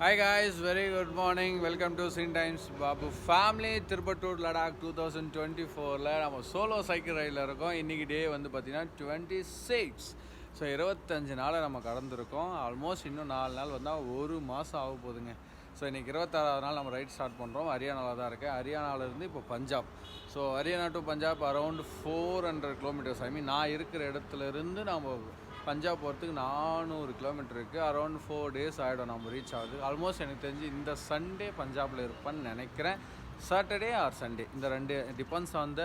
Hi guys very good morning welcome to sin times Babu family Tiruppattur Ladakh two thousand twenty ஃபோரில் நம்ம solo cycle ரைடில் இருக்கோம். இன்றைக்கி டே வந்து பார்த்திங்கன்னா டுவெண்ட்டி சிக்ஸ் ஸோ இருபத்தஞ்சு நாளை நம்ம கடந்திருக்கோம். ஆல்மோஸ்ட் இன்னும் நாலு நாள் வந்தால் ஒரு மாதம் ஆக போகுதுங்க. ஸோ இன்றைக்கி இருபத்தாறாவது நாள் நம்ம ரைட் ஸ்டார்ட் பண்ணுறோம் ஹரியானாவில் தான் இருக்குது ஹரியானாவிலேருந்து இப்போ Punjab. So Haryana to Punjab around four hundred kilometres I mean நான் இருக்கிற இடத்துல இருந்து நம்ம பஞ்சாப் போகிறதுக்கு நானூறு கிலோமீட்டர் இருக்குது அரௌண்ட் ஃபோர் டேஸ் ஆகிடும் நம்ம ரீச் ஆகுது ஆல்மோஸ்ட் எனக்கு தெரிஞ்சு இந்த சண்டே பஞ்சாபில் இருப்பேன்னு நினைக்கிறேன். சாட்டர்டே ஆர் சண்டே இந்த ரெண்டு டிபெண்ட்ஸ் ஆன் த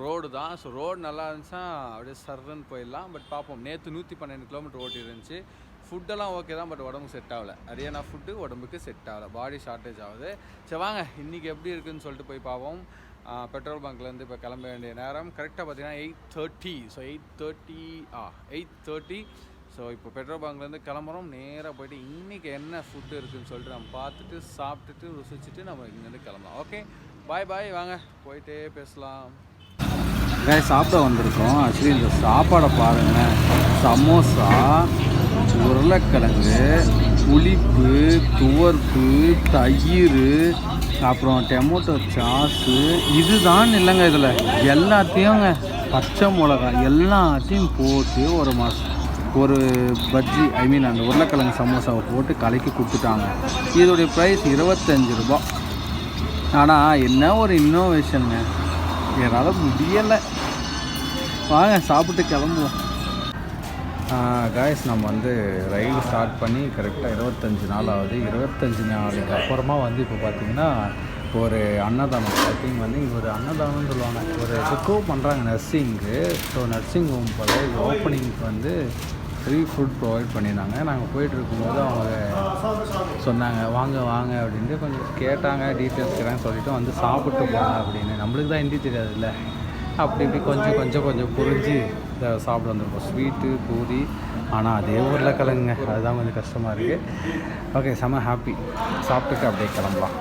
ரோடு தான். ஸோ ரோடு நல்லா இருந்துச்சா அப்படியே சர்ன்னு போயிடலாம். பட் பார்ப்போம். நேற்று நூற்றி பன்னெண்டு கிலோமீட்டர் ஓட்டி இருந்துச்சு ஃபுட்டெல்லாம் ஓகே தான் பட் உடம்புக்கு செட் ஆகலை. அரியானா ஃபுட்டு உடம்புக்கு செட் ஆகலை. பாடி ஷார்ட்டேஜ் ஆகுது. சரி வாங்க. இன்றைக்கி எப்படி இருக்குதுன்னு சொல்லிட்டு போய் பார்ப்போம். பெட்ரோல் பங்க்லேருந்து இப்போ கிளம்ப வேண்டிய நேரம். கரெக்டாக பார்த்தீங்கன்னா eight thirty so eight thirty ah eight thirty so இப்போ பெட்ரோல் பங்க்லேருந்து கிளம்புறோம். நேராக போயிட்டு இன்றைக்கி என்ன ஃபுட்டு இருக்குதுன்னு சொல்லிட்டு நம்ம பார்த்துட்டு சாப்பிட்டுட்டு ருசிச்சுட்டு நம்ம இங்கேருந்து கிளம்பலாம். ஓகே பாய் பாய் வாங்க போயிட்டே பேசலாம். சாப்பிட வந்திருக்கோம். ஆக்சுவலி இந்த சாப்பாடை பாருங்களேன். சமோசா உருளைக்கிழங்கு புளிப்பு துவர்ப்பு தயிர் அப்புறம் டெமோட்டோ சாஸு. இதுதான் இல்லைங்க இதில். எல்லாத்தையுங்க பச்சை மிளகாய் எல்லாத்தையும் போட்டு ஒரு மாதம் ஒரு பஜ்ஜி ஐ மீன் அந்த உருளைக்கிழங்கு சமோசாவை போட்டு கலக்கி கொடுத்துட்டாங்க. இதோடைய ப்ரைஸ் இருபத்தஞ்சு ரூபா. ஆனால் என்ன ஒரு இன்னோவேஷனுங்க என்னால் முடியலை. வாங்க சாப்பிட்டு கிளம்புவோம். காய்ஸ் நம்ம வந்து ரயில் ஸ்டார்ட் பண்ணி கரெக்டாக இருபத்தஞ்சி நாள் ஆகுது இருபத்தஞ்சி நாளுக்கு அப்புறமா வந்து இப்போ பார்த்திங்கன்னா ஒரு அன்னதானம் பார்த்திங்க வந்து இங்கே ஒரு அன்னதானம்னு சொல்லுவாங்க. ஒரு இதுக்கோ பண்ணுறாங்க நர்சிங்கு ஸோ நர்சிங் ஹோம் போல் இது ஓப்பனிங்க்கு வந்து ஃப்ரீ ஃபுட் ப்ரொவைட் பண்ணியிருந்தாங்க. நாங்கள் போயிட்டு இருக்கும்போது அவங்க சொன்னாங்க வாங்க வாங்க அப்படின்ட்டு கொஞ்சம் கேட்டாங்க டீட்டெயில்ஸ் கேட்டாங்க சொல்லிவிட்டு வந்து சாப்பிட்டு போங்க அப்படின்னு. நம்மளுக்கு தான் ஹிந்தி தெரியாதுல்ல. அப்படி இப்படி கொஞ்சம் கொஞ்சம் கொஞ்சம் புரிஞ்சு இதை சாப்பிட வந்திருக்கோம். ஸ்வீட்டு பூரி. ஆனால் அதே ஊரில் கலங்குங்க அதுதான் கொஞ்சம் கஷ்டமாக இருக்குது ஓகே செம ஹாப்பி சாப்பிட்டுட்டு அப்படியே கிளம்பலாம்.